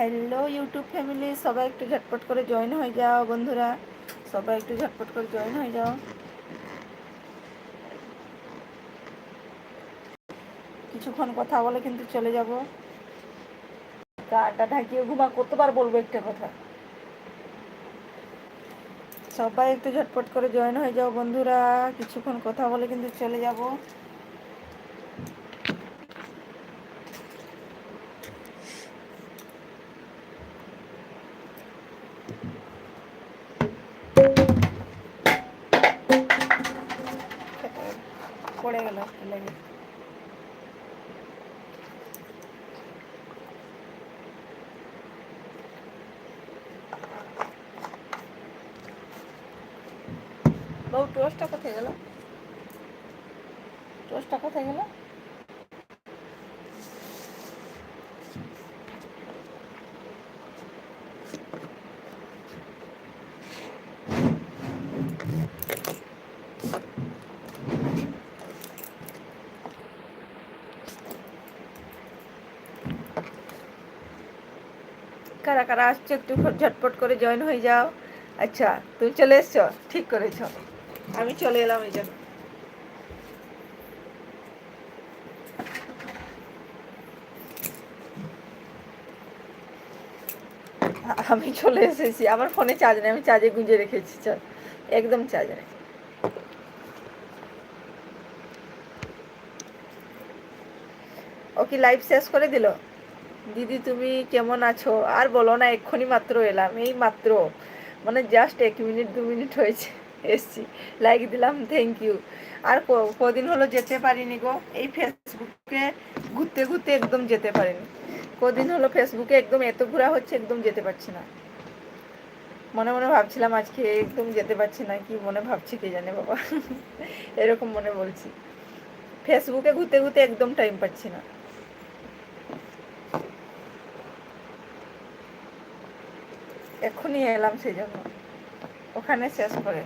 Hello YouTube family, সবাই একটু ঝটপট করে জয়েন হয়ে যাও বন্ধুরা। সবাই একটু ঝটপট করে জয়েন হয়ে যাও। কিছুক্ষণ কথা বলে কিন্তু চলে যাব। গাটা ঢাকিয়ে ঘুমা কতবার বলব একটা কথা। সবাই একটু ঝটপট করে জয়েন হয়ে যাও বন্ধুরা। কিছুক্ষণ কথা বলে কিন্তু চলে যাব পড়ে গেল লেগে বাবু টোস্টটা কোথায় গেল টোস্টটা কোথায় গেল কারা কারা আসছো, একটু ঝটপট করে জয়েন হয়ে যাও। আচ্ছা তুমি চলে এসছো? ঠিক করেছ। আমি চলে এলাম এই জন্য আমি চলে এসেছি। আমার ফোনে চার্জ নেই, আমি চার্জে গুঁজে রেখেছি, চল। একদম চার্জ নেই। ও কি লাইভ শেষ করে দিল? দিদি, তুমি কেমন আছো? আর বলো না, এক্ষুনি মাত্র এলাম। এই মাত্র? মানে জাস্ট এক মিনিট, দু মিনিট হয়েছে, এসছি। লাইক দিলাম থ্যাংক ইউ আর কদিন হলো যেতে পারিনি গো? এই ফেসবুকে ঘুরতে ঘুরতে একদম যেতে পারিনি। কদিন হলো ফেসবুকে একদম এত ঘোরা হচ্ছে, একদম যেতে পারছি না। মনে মনে ভাবছিলাম আজকে একদম যেতে পারছি না, কি মনে ভাবছি কে জানে বাবা? এরকম মনে বলছি। ফেসবুকে ঘুরতে ঘুরতে একদম টাইম পাচ্ছি না। এক্ষুনি এলাম সেই জন্য। ওখানে শেষ করে।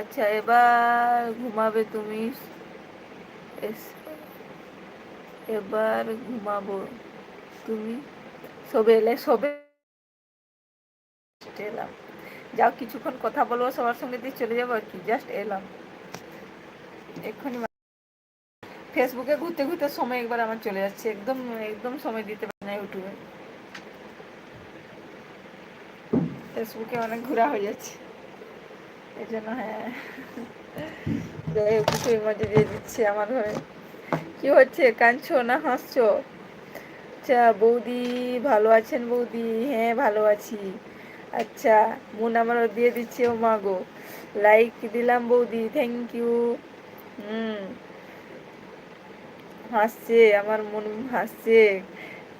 আচ্ছা এবার ঘুমাবে তুমি। এবার ঘুমাবো তুমি। সবে এলে সবে এলাম। যাও, কিছুক্ষণ কথা বলব, সবার সঙ্গে দিয়ে চলে যাব আর কি। জাস্ট এলাম। এক্ষুনি ফেসবুকে ঘুরতে ঘুরতে সময় একবার আমার চলে যাচ্ছে। একদম একদম সময় দিতে পারি না ইউটিউবে ফেসবুকে অনেক ঘোরা হয়ে যাচ্ছে। এই জন্য হ্যাঁ। দিয়ে দিচ্ছে আমার ঘরে কি হচ্ছে? কাঁদছো না হাসছো? আচ্ছা বৌদি, ভালো আছেন বৌদি? হ্যাঁ ভালো আছি। আচ্ছা মন আমারও দিয়ে দিচ্ছে, ও মা গো। লাইক দিলাম বৌদি থ্যাংক ইউ হুম। হাসছে, আমার মন হাসছে।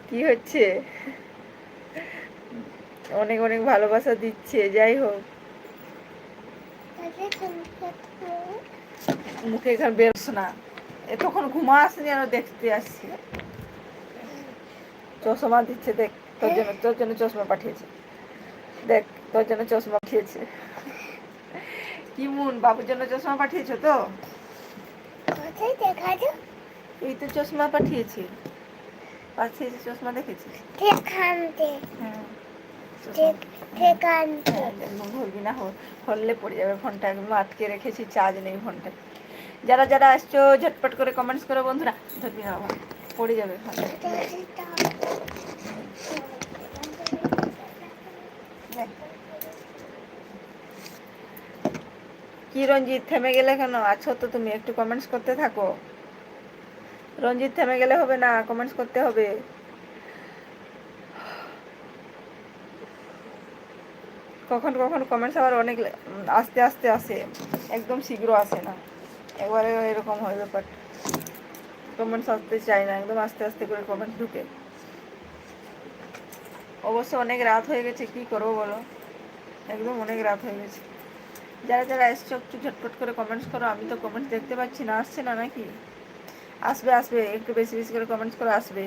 কি হচ্ছে? অনেক অনেক ভালোবাসা দিচ্ছে, যাই হোক। মুখে এখানে বেরোস না। এতক্ষণ ঘুমা আসনি আর দেখতে আসছি। চশমা দিচ্ছে, দেখ, তোর জন্য তোর জন্য চশমা পাঠিয়েছে। দেখ, তোর জন্য চশমা পাঠিয়েছে। কি মুন, বাবুর জন্য চশমা পাঠিয়েছো তো? এই তো চশমা পাঠিয়েছি। পাঠিয়েছি চশমা দেখেছিস? হ্যাঁ হ্যাঁ, ভুলবি না হললে পড়ে যাবে ফোনটা একদম আটকে রেখেছি চার্জ নেই ফোনটা। যারা যারা আসছো ঝটপট করে কমেন্টস করো বন্ধুরা। ধরবি না বাবা পড়ে যাবে। কি রঞ্জিত থেমে গেলে কেন? আছো তো তুমি একটু কমেন্টস করতে থাকো। রঞ্জিত থেমে গেলে হবে না কমেন্টস করতে হবে। কখন কখন কমেন্টস আবার অনেক আস্তে আস্তে আসে, একদম শীঘ্র আসে না। একবারে এরকম হয় ব্যাপার। কমেন্টস আসতে চাই না, একদম আস্তে আস্তে করে কমেন্ট ঢুকে। অবশ্য অনেক রাত হয়ে গেছে, কি করব বলো? একদম অনেক রাত হয়ে গেছে। যারা যারা এসছো একটু ঝটপট করে কমেন্টস করো, আমি তো কমেন্টস দেখতে পাচ্ছি না, আসছে না নাকি? আসবে আসবে। একটু বেশি বেশি করে কমেন্টস করে আসবে।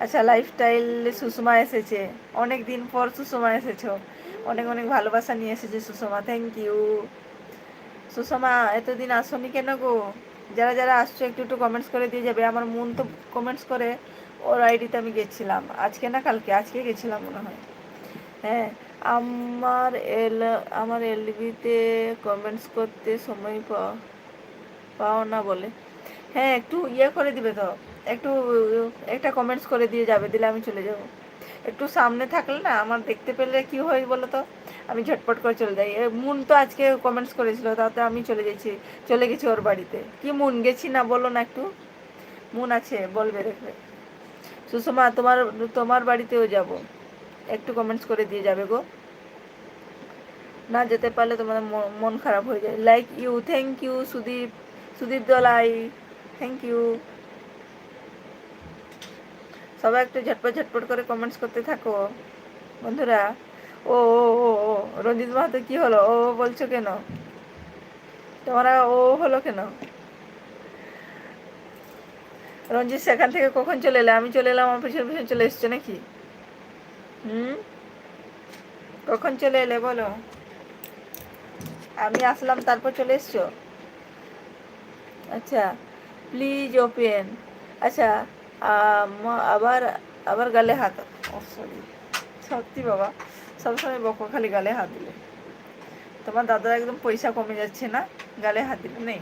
আচ্ছা লাইফস্টাইল সুষমা এসেছে। অনেক দিন পর সুষমা এসেছ। অনেক অনেক ভালোবাসা নিয়ে এসেছে সুষমা। থ্যাংক ইউ সুষমা, এতদিন আসনি কেন গো? যারা যারা আসছো, একটু একটু কমেন্টস করে দিয়ে যাবে। আমার মন তো কমেন্টস করে, ওর আইডিতে আমি গেছিলাম। আজকে না কালকে? আজকে গেছিলাম মনে হয়। হ্যাঁ আমার এল, আমার এলবিতে কমেন্টস করতে সময় পাও না বলে। হ্যাঁ একটু ইয়ে করে দিবে তো। একটু, একটা কমেন্টস করে দিয়ে যাবে, দিলে আমি চলে যাব। একটু সামনে থাকলে না, আমার দেখতে পেলে কি হয় বলো তো আমি ঝটপট করে চলে যাই। মুন তো আজকে কমেন্টস করেছিল, তাতে আমি চলে গেছি চলে গেছি ওর বাড়িতে। কি মুন, গেছি না বলো না একটু? মুন আছে, বলবে দেখবে। সুষমা, তোমার তোমার বাড়িতেও যাব। একটু কমেন্টস করে দিয়ে যাবে গো। না যেতে পারলে তোমাদের মন খারাপ হয়ে যায়। Like you thank you Sudip Sudip Dalai. Thank you সবাই একটু ঝটপট ঝটপট করে কমেন্টস করতে থাকো। বন্ধুরা, ও ও ও ও রঞ্জিত মাহাতো কি হলো? ও বলছো কেন? তোমরা ও হলো কেন? রঞ্জিত সেখান থেকে কখন চলে এলে? আমি চলে এলাম, আমার পিছনে পিছনে চলে এসছো নাকি? হুম? কখন চলে এলে বলো? আমি আসলাম, তারপর চলে এসছো? আচ্ছা। প্লিজ ওপেন আচ্ছা আবার আবার গালে হাত সরি সত্যি বাবা, সবসময় বকো খালি গালে হাত দিলে। তোমার দাদার একদম পয়সা কমে যাচ্ছে না, গালে হাত দিলে নেই।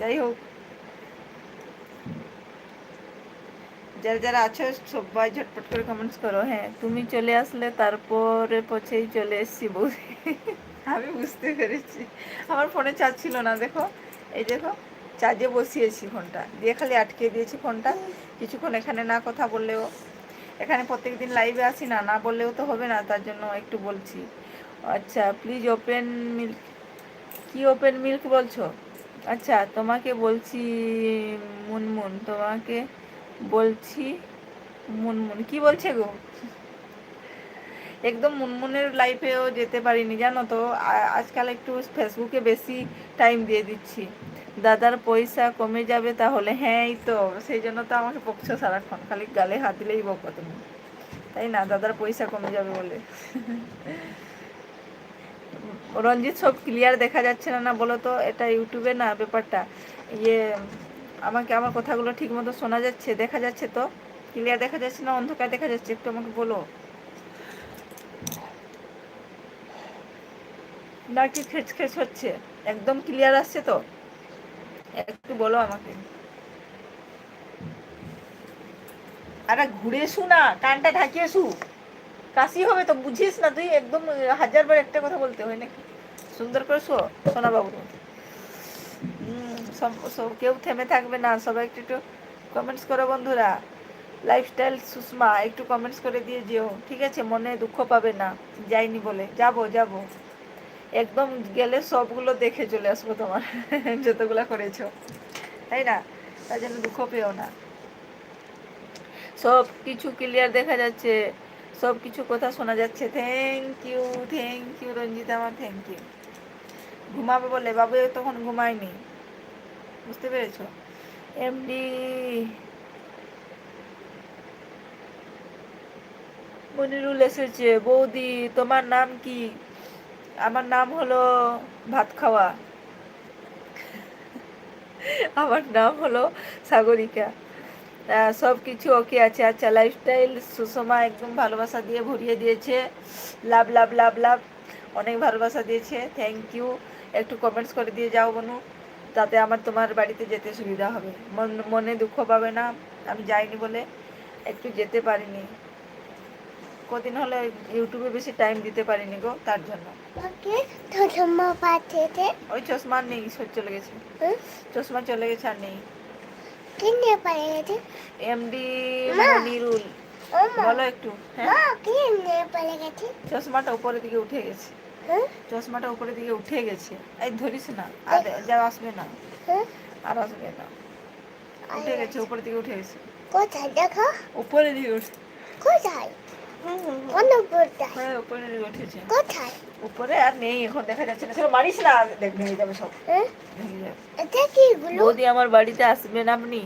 যাই হোক। যারা যারা আছো, সবাই ঝটপট করে কমেন্টস করো। হ্যাঁ তুমি চলে আসলে, তারপরে পছেই চলে এসছি বৌদি। আমি বুঝতে পেরেছি। আমার ফোনে চার্জ ছিল না, দেখো। এই দেখো চার্জে বসিয়েছি ফোনটা। দিয়ে খালি আটকে দিয়েছি ফোনটা। কিছুক্ষণ এখানে না কথা বললেও, এখানে প্রত্যেক দিন লাইভে আসি না না বললেও তো হবে না, তার জন্য একটু বলছি। আচ্ছা প্লিজ ওপেন মিল্ক কি ওপেন মিল্ক বলছো? আচ্ছা তোমাকে বলছি, মুনমুন, তোমাকে বলছি মুনমুন। কি বলছে গো? একদম মুনমুনের লাইফেও যেতে পারিনি, জানো তো? আজকাল একটু ফেসবুকে বেশি টাইম দিয়ে দিচ্ছি। দাদার পয়সা কমে যাবে তাহলে হ্যাঁ এই তো। সেই জন্য তো আমাকে বকছো সারাক্ষণ, খালি গালে হাত দিলেই বকো তুমি। তাই না? দাদার পয়সা কমে যাবে বলে। রঞ্জিত সব ক্লিয়ার দেখা যাচ্ছে না না বলো তো? এটা ইউটিউবে না ব্যাপারটা? ইয়ে আমাকে আমার কথাগুলো ঠিক মতো শোনা যাচ্ছে, দেখা যাচ্ছে তো? ক্লিয়ার দেখা যাচ্ছে না? অন্ধকার দেখা যাচ্ছে? একটু আমাকে বলো। নাকি খেচ খেচ হচ্ছে? একদম ক্লিয়ার আসছে তো? একটু বলো আমাকে। আরে ঘুরে শু না, কানটা ঢাকিয়ে শু কাশি হবে তো, বুঝিস না তুই, একদম হাজার বার একটা কথা বলতে হয় নাকি? সুন্দর করে শো সোনা বাবু সব সব কেউ থেমে থাকবে না, সবাই একটু একটু কমেন্টস করো বন্ধুরা। লাইফস্টাইল সুষমা, একটু কমেন্টস করে দিয়ে যেও, ঠিক আছে? মনে দুঃখ পাবে না, যাইনি বলে। যাব, যাব। একদম গেলে সবগুলো দেখে চলে আসব তোমার, যতগুলো করেছ। তাই না? তার জন্য দুঃখ পেও না। সব কিছু ক্লিয়ার দেখা যাচ্ছে। সব কিছু কথা শোনা যাচ্ছে। Thank you thank you Ranjit আমার থ্যাংক ইউ ঘুমাবে বলে, বাবু তখন ঘুমায়নি। বুঝতে পেরেছ? এমডি মনিরুল এসেছে। বৌদি, তোমার নাম কি? আমার নাম হলো ভাত খাওয়া। আমার নাম হলো সাগরিকা। সব কিছু ওকে আছে। আচ্ছা লাইফস্টাইল সুষমা একদম ভালোবাসা দিয়ে ভরিয়ে দিয়েছে। লাভ লাভ লাভ লাভ। অনেক ভালোবাসা দিয়েছে। থ্যাংক ইউ একটু কমেন্টস করে দিয়ে যাও বনু। তাতে আমার তোমার বাড়িতে যেতে সুবিধা হবে। মন, মনে দুঃখ পাবে না। আমি যাইনি বলে একটু যেতে পারিনি। কদিন হলে ইউটিউবে বেশি টাইম দিতে পারিনি গো তার জন্য। ওই চশমা নেই সব চলে গেছে। চশমা চলে গেছে আর নেই। এমডি। মনিরুল বলো একটু হ্যাঁ? চশমাটা উপরের দিকে উঠে গেছে। হ্যাঁ চশমাটা উপরের দিকে উঠে গেছে। এই ধরিস না আর যা আসবে না। হ্যাঁ আর আসবে না। উঠে গেছে উপরের দিকে উঠে গেছে। কোথায়? দেখো। উপরের দিকে উঠে কোথায়? হ্যাঁ উপরের দিকে উঠেছে। কোথায়? উপরে আর নেই এখন দেখা যাচ্ছে না। মারিস না দেখ ভেঙে যাবে সব। ভেঙে যাবে। এটা কি গুলো বৌদি আমার বাড়িতে আসবেন আপনি?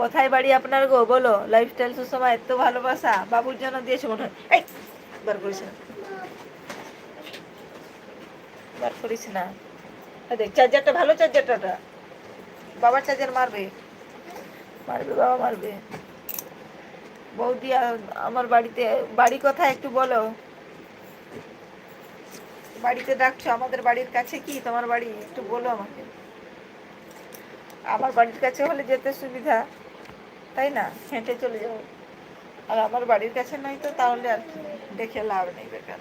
কোথায় বাড়ি আপনার গো? বলো লাইফস্টাইল সুষমা এত ভালোবাসা। বাবুর জন্য দিয়েছে মনে হয়। এই বার করিস না। বার করিস না। দেখ চার্জারটা ভালো চার্জারটা বাবার চার্জার মারবে। মারবে বাবা মারবে। বৌদি আমার বাড়িতে, বাড়ি কথা একটু বলো? বাড়িতে ডাকছো, আমাদের বাড়ির কাছে কি? তোমার বাড়ি একটু বলো আমাকে। আমার বাড়ির কাছে হলে যেতে সুবিধা, তাই না? হেঁটে চলে যাব। আর আমার বাড়ির কাছে নয় তো, তাহলে আর কি? দেখে লাভ নেই বেকার।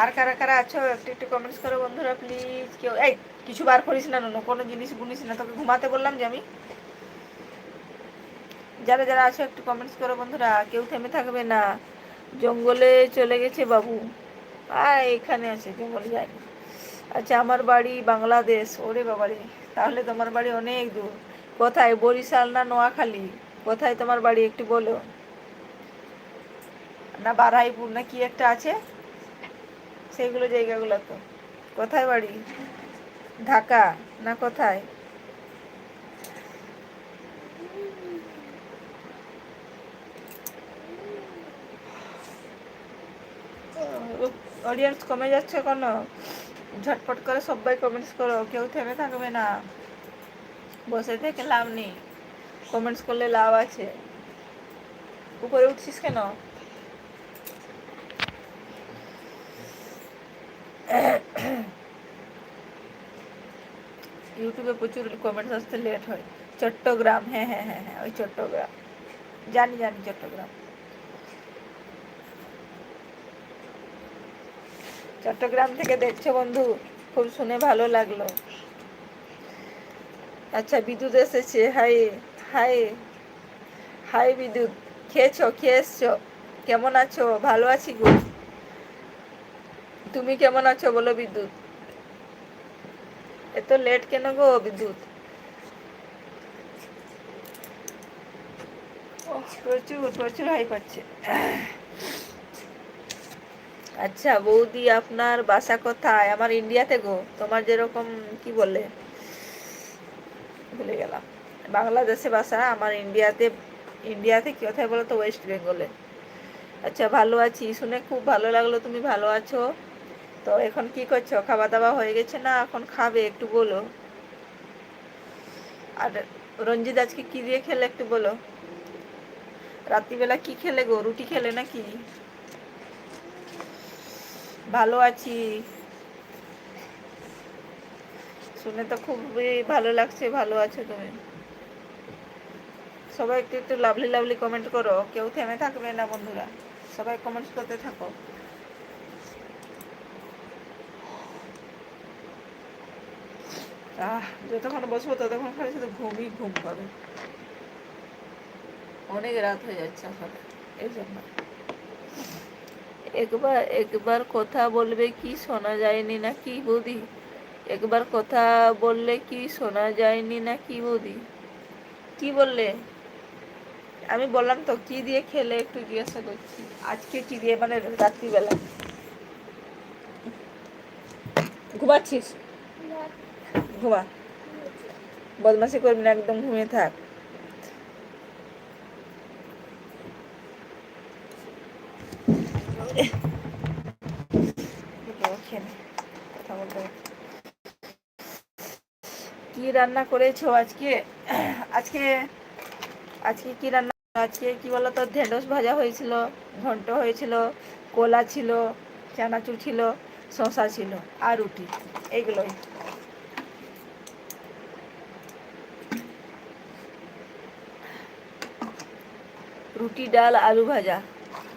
আর কারা কারা আছো? একটু একটু কমেন্টস করো বন্ধুরা প্লিজ কেউ এই কিছু বার করিস না না, কোনো জিনিস গুনিস না। তোকে ঘুমাতে বললাম যে আমি। যারা যারা আছো, একটু কমেন্টস করো বন্ধুরা। কেউ থেমে থাকবে না। জঙ্গলে চলে গেছে বাবু। আয়, এখানে আছে, জঙ্গলে যায়নি আচ্ছা আমার বাড়ি বাংলাদেশ। ওরে বাবারে, তাহলে তোমার বাড়ি অনেক দূর। কোথায়? বরিশাল না নোয়াখালী? কোথায় তোমার বাড়ি একটু বলো। না বারাইপুর না কি একটা আছে? সেইগুলো জায়গাগুলো তো। কোথায় বাড়ি? ঢাকা না কোথায়? অডিয়েন্স কমে যাচ্ছে কেন? ঝটপট করে সবাই কমেন্টস করো, কেউ থেমে থাকবে না। বসে থেকে লাভ নেই। কমেন্টস করলে লাভ আছে। উপরে উঠছিস কেন? ইউটিউবে প্রচুর কমেন্টস আসতে লেট হয়। চট্টগ্রাম হ্যাঁ হ্যাঁ হ্যাঁ হ্যাঁ ওই চট্টগ্রাম। জানি জানি চট্টগ্রাম। চট্টগ্রাম থেকে দেখছ বন্ধু, খুব শুনে ভালো লাগল। আচ্ছা বিদ্যুৎ এসেছে, হাই হাই হাই বিদ্যুৎ। খেয়েছো, খেয়ে এসছো? কেমন আছো? ভালো আছি গো। তুমি কেমন আছো বলো বিদ্যুৎ? এত লেট কেন গো বিদ্যুৎ প্রচুর প্রচুর হাই পাচ্ছে। আচ্ছা বৌদি আপনার বাসা কোথায়? আমার ইন্ডিয়াতে গো। তোমার যেরকম কি বললে? ভুলে গেলাম। বাংলাদেশে বাসা আমার ইন্ডিয়াতে ইন্ডিয়াতে কি কোথায় বলো তো? ওয়েস্ট বেঙ্গলে আচ্ছা ভালো আছি। শুনে খুব ভালো লাগল। তুমি ভালো আছো? তো এখন কি করছ? খাওয়া দাওয়া হয়ে গেছে না? এখন খাবে, একটু বলো। আর রঞ্জিত আজকে কি দিয়ে খেলে একটু বলো? রাত্রিবেলা কি খেলে গো? রুটি খেলে নাকি? ভালো আছি। শুনে তো খুবই ভালো লাগছে, ভালো আছো তুমি। সবাই একটু একটু লাভলি লাভলি কমেন্ট করো। কেউ থেমে থাকবে না, বন্ধুরা? সবাই কমেন্টস করতে থাকো। যতক্ষণ বসবো ততক্ষণ খালি শুধু ঘুমই ঘুম পাবে। অনেক রাত হয়ে যাচ্ছে আসলে এই জন্য একবার একবার কথা বলবে কি শোনা যায়নি না কি বৌদি? একবার কথা বললে কি শোনা যায়নি না কি বৌদি? কি বললে? আমি বললাম তো কি দিয়ে খেলে? একটু জিজ্ঞাসা করছি। আজকে কি দিয়ে? মানে রাত্রিবেলা। ঘুমাচ্ছিস? ঘুমা। বদমাসি করবি না, একদম ঘুমিয়ে থাক। কি রান্না করেছ আজকে? আজকে আজকে কি রান্না? আজকে কি বলতো, ঢেঁড়স ভাজা হয়েছিল, ঘন্ট হয়েছিল, কলা ছিল, চানাচুর ছিল শশা ছিল, আর রুটি, এইগুলোই। রুটি, ডাল, আলু ভাজা।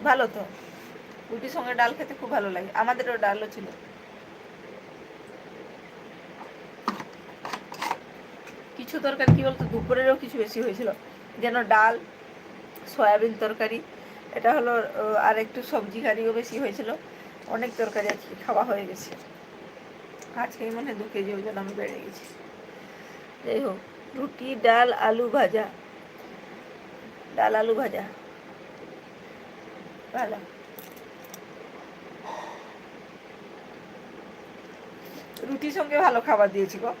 ভালো তো। রুটির সঙ্গে ডাল খেতে খুব ভালো লাগে। আমাদেরও ডালও ছিল। কিছু তরকারি, কি বলতো, দুপুরেরও কিছু বেশি হয়েছিল। যেন ডাল, সয়াবিন তরকারি, এটা হলো আর একটু সবজি কারিও বেশি হয়েছিল। অনেক তরকারি আজকে খাওয়া হয়ে গেছে। আজকেই মনে দু কেজি ওজন আমি বেড়ে গেছি। যাই হোক, রুটি, ডাল, আলু ভাজা। ডাল আলু ভাজা। ভালো। রুটির সঙ্গে ভালো খাবার দিয়েছি গো।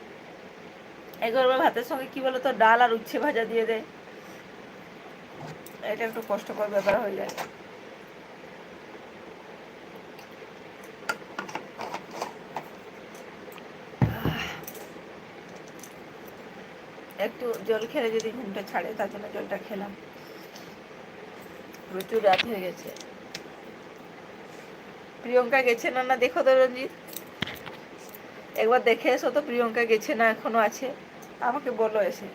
এগুলো ভাতের সঙ্গে কি বলতো, ডাল আর উচ্ছে ভাজা দিয়ে দেয় এটা একটু কষ্টকর ব্যাপার হয়ে যায়। একটু জল খেলে যদি ঘুমটা ছাড়ে, তার জন্য জলটা খেলাম। প্রচুর রাত হয়ে গেছে। প্রিয়ঙ্কা গেছে না না? দেখো তো রঞ্জিত। একবার দেখে এসো তো, প্রিয়ঙ্কা গেছে না, এখনও আছে? আমাকে বলো এসে।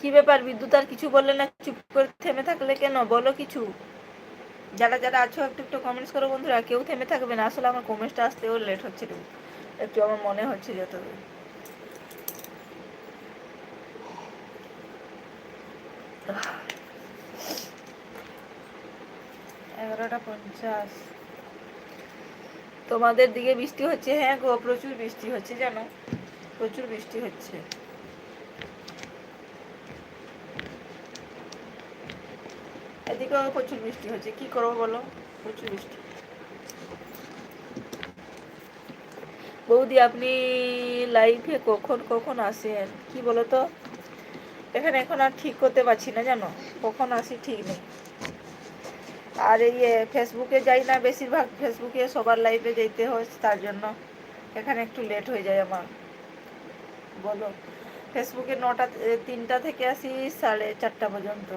কি ব্যাপার? বিদ্যুৎ আর কিছু বললে না? চুপ করে থেমে থাকলে কেন? বলো কিছু। যারা যারা আছো, একটু একটু কমেন্টস করো বন্ধুরা। কেউ থেমে থাকবে না। আসলে আমার কমেন্টসটা আসতেও লেট হচ্ছে, একটু আমার মনে হচ্ছে যত এগারোটা পঞ্চাশ। তোমাদের দিকে বৃষ্টি হচ্ছে? হ্যাঁ গো, প্রচুর বৃষ্টি হচ্ছে জানো। প্রচুর বৃষ্টি হচ্ছে। এদিকেও প্রচুর বৃষ্টি হচ্ছে। কি করব বলো? প্রচুর বৃষ্টি। বৌদি, আপনি লাইভে কখন কখন আসেন? কি বলো তো এখানে এখন আর ঠিক করতে পারছি না জানো? কখন আসি ঠিক নেই। আর এ, ফেসবুকে যাই না বেশিরভাগ ফেসবুকে সবার লাইভে যেতে হয় তার জন্য এখানে একটু লেট হয়ে যায় আমার। বলো ফেসবুকে নটা তিনটা থেকে আসি সাড়ে চারটা পর্যন্ত।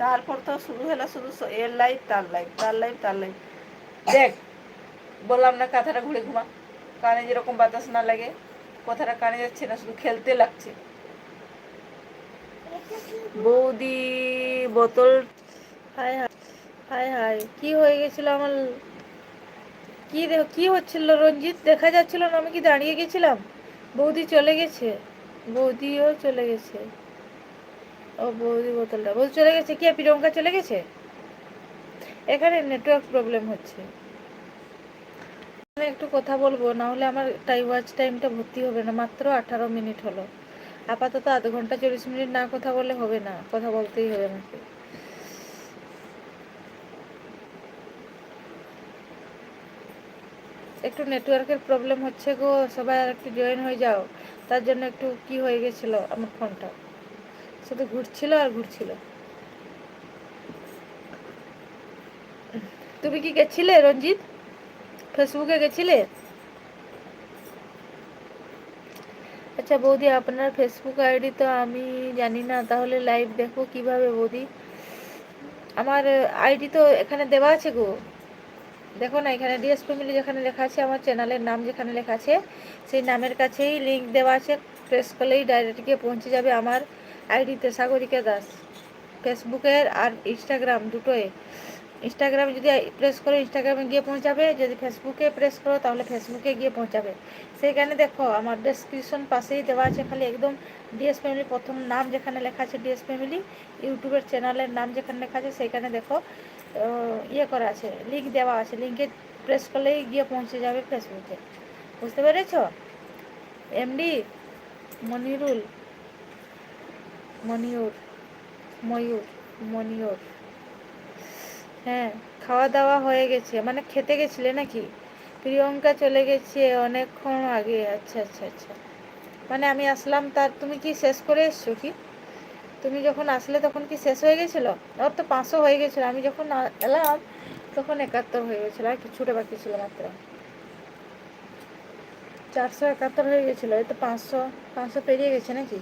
তারপর তো শুরু হলো শুধু এর লাইভ তার লাইভ তার লাইভ তার লাইভ দেখ বললাম না কথাটা ঘুরে ঘুমা। কানে যেরকম বাতাস না লাগে কথাটা কানে যাচ্ছে না শুধু খেলতে লাগছে। বৌদি বোতল হাই হাই হাই হাই কি হয়ে গেছিল আমার? কি কি হচ্ছিল? রঞ্জিত দেখা যাচ্ছিল না, আমি কি দাঁড়িয়ে গেছিলাম? বৌদি চলে গেছে। বৌদিও চলে গেছে। ও বৌদি বোতলটা, বৌদি চলে গেছে? কি, প্রিয়ঙ্কা চলে গেছে? এখানে নেটওয়ার্ক প্রবলেম হচ্ছে। আমি একটু কথা বলব, না হলে আমার টাইম ওয়াচ টাইমটা ভর্তি হবে না, মাত্র আঠারো মিনিট হলো। আপাতত আধ ঘণ্টা চল্লিশ মিনিট না কথা বললে হবে না, কথা বলতেই হবে আমাকে। একটু নেটওয়ার্কের প্রবলেম হচ্ছে গো, সবাই আর একটু জয়েন হয়ে যাও। তার জন্য একটু কি হয়ে গেছিল আমার ফোনটা শুধু ঘুরছিল আর ঘুরছিল। তুমি কি গেছিলে, রঞ্জিত? ফেসবুকে গেছিলে? আচ্ছা বৌদি, আপনার ফেসবুক আইডি তো আমি জানি না, তাহলে লাইভ দেখো কীভাবে বৌদি? আমার আইডি তো এখানে দেওয়া আছে গো। দেখো না, এখানে ডিএস ফ্যামিলি যেখানে লেখা আছে, আমার চ্যানেলের নাম যেখানে লেখা আছে, সেই নামের কাছেই লিঙ্ক দেওয়া আছে। প্রেস করলেই ডাইরেক্ট গিয়ে পৌঁছে যাবে আমার আইডিতে সাগরিকা দাস। ফেসবুকের আর ইনস্টাগ্রাম দুটোই। ইনস্টাগ্রামে যদি প্রেস করো ইনস্টাগ্রামে গিয়ে পৌঁছাবে। যদি ফেসবুকে প্রেস করো, তাহলে ফেসবুকে গিয়ে পৌঁছাবে। সেইখানে দেখো, আমার ডেসক্রিপশন পাশেই দেওয়া আছে, খালি একদম ডিএস ফ্যামিলি প্রথম নাম যেখানে লেখা আছে ডিএস ফ্যামিলি ইউটিউবের চ্যানেলের নাম যেখানে লেখা আছে, সেইখানে দেখো। ইয়ে করা আছে লিঙ্ক দেওয়া আছে। লিঙ্কে প্রেস করলেই গিয়ে পৌঁছে যাবে ফেসবুকে বুঝতে পেরেছ? এমডি মনিরুল, মনিউর, ময়ূর, মনিউর। হ্যাঁ খাওয়া দাওয়া হয়ে গেছে। মানে খেতে গেছিলে নাকি? প্রিয়ঙ্কা চলে গেছে অনেকক্ষণ আগে। আচ্ছা আচ্ছা আচ্ছা। মানে আমি আসলাম, তার, তুমি কি শেষ করে এসছো কি? তুমি যখন আসলে তখন কি শেষ হয়ে গেছিল? ওর তো পাঁচশো হয়ে গেছিল। আমি যখন এলাম, তখন একাত্তর হয়ে গেছিল। আর কিছুটা বাকি ছিল মাত্র। চারশো একাত্তর হয়ে গেছিল। এই তো পাঁচশো পাঁচশো পেরিয়ে গেছে নাকি?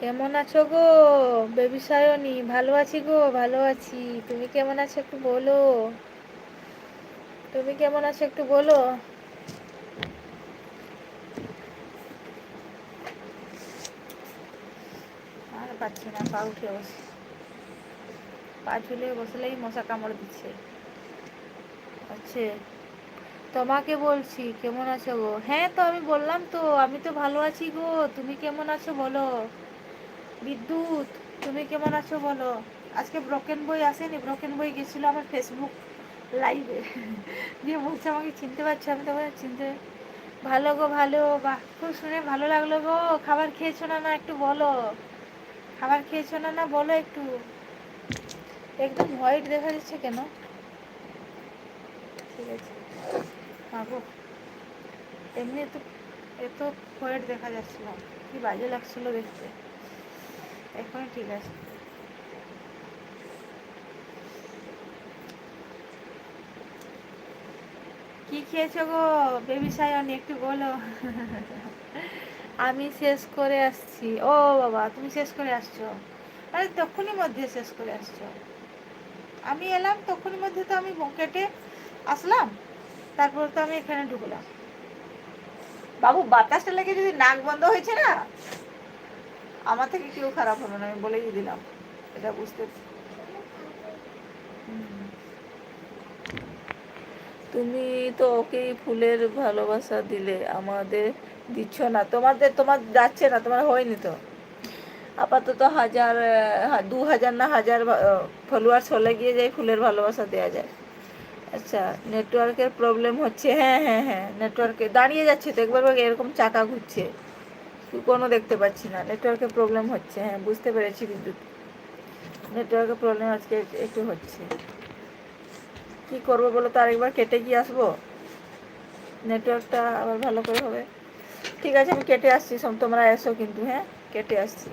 কেমন আছো গো? বেবি সায়নি, ভালো আছি গো, ভালো আছি। তুমি কেমন আছো একটু বলো। তুমি কেমন আছো একটু বলো? আর পাচ্ছি না পা উঠে বসে। পা ঝুলে বসলেই মশা কামড় দিচ্ছে। আচ্ছা তোমাকে বলছি কেমন আছো গো? হ্যাঁ তো আমি বললাম তো আমি তো ভালো আছি গো। তুমি কেমন আছো বলো? বিদ্যুৎ তুমি কেমন আছো বলো? আজকে ব্রকেন বই আসেনি ব্রকেন বই গেছিল আমার ফেসবুক লাইভে দিয়ে বলছে, আমাকে চিনতে পারছ? আমি তো চিনতে ভালো গো, ভালো। বাহ, খুব শুনে ভালো লাগল গো। খাবার খেয়েছো না না, একটু বলো। খাবার খেয়েছো না না, বলো একটু। একদম হোয়াইট দেখা যাচ্ছে কেন? ঠিক আছে। মাগো এমনি এত এত হোয়াইট দেখা যাচ্ছিল। কি বাজে লাগছিল দেখতে। এখনই ঠিক আছে। কি খেয়েছো গো? বেবি সায়ন একটু বলো। আমি শেষ করে আসছি। ও বাবা, তুমি শেষ করে আসছো? আরে, তখনই মধ্যে শেষ করে আসছো। আমি এলাম, তখনই মধ্যে তো আমি কেটে আসলাম। তারপর তো আমি এখানে ঢুকলাম। বাবু, বাতাসটা লেগে যদি নাক বন্ধ হয়েছে না, আমার থেকে কেউ খারাপ হবে না, আমি বলেই দিলাম। এটা বুঝতে তুমি তো ওকেই ফুলের ভালোবাসা দিলে, আমাদের দিচ্ছ না। তোমাদের, তোমার যাচ্ছে না, তোমার হয়নি তো। আপাতত হাজার দু হাজার না হাজার ফলোয়ার্স হলে গিয়ে যায় ফুলের ভালোবাসা দেওয়া যায়। আচ্ছা নেটওয়ার্কের প্রবলেম হচ্ছে। হ্যাঁ হ্যাঁ হ্যাঁ নেটওয়ার্কে দাঁড়িয়ে যাচ্ছে তো, একবার এরকম চাকা ঘুরছে। কোনো দেখতে পাচ্ছি না। নেটওয়ার্কের প্রবলেম হচ্ছে। হ্যাঁ বুঝতে পেরেছি বিদ্যুৎ নেটওয়ার্কের প্রবলেম আজকে একটু হচ্ছে। কি করব বলো তো? আরেকবার কেটে গিয়ে আসব? নেটওয়ার্কটা আবার ভালো করে হবে। ঠিক আছে, আমি কেটে আসছি সব তোমরা এসো কিন্তু হ্যাঁ? কেটে আসছি।